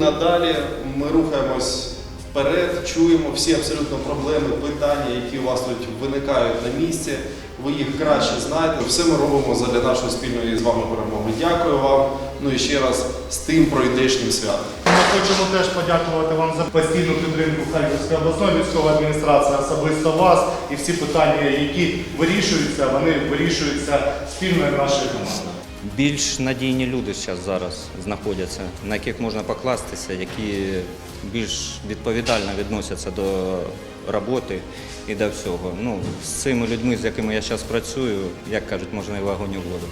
Надалі ми рухаємось вперед, чуємо всі абсолютно проблеми, питання, які у вас тут виникають на місці. Ви їх краще знаєте. Все ми робимо для нашої спільної з вами перемоги. Дякую вам. Ну і ще раз з тим пройдешнім святом. Ми хочемо теж подякувати вам за постійну підтримку Харківської обласної військової адміністрації, особисто вас і всі питання, які вирішуються, вони вирішуються спільною нашою командою. Більш надійні люди зараз знаходяться, на яких можна покластися, які більш відповідально відносяться до роботи і до всього. Ну, з цими людьми, з якими я зараз працюю, як кажуть, можна і вагоні в воду.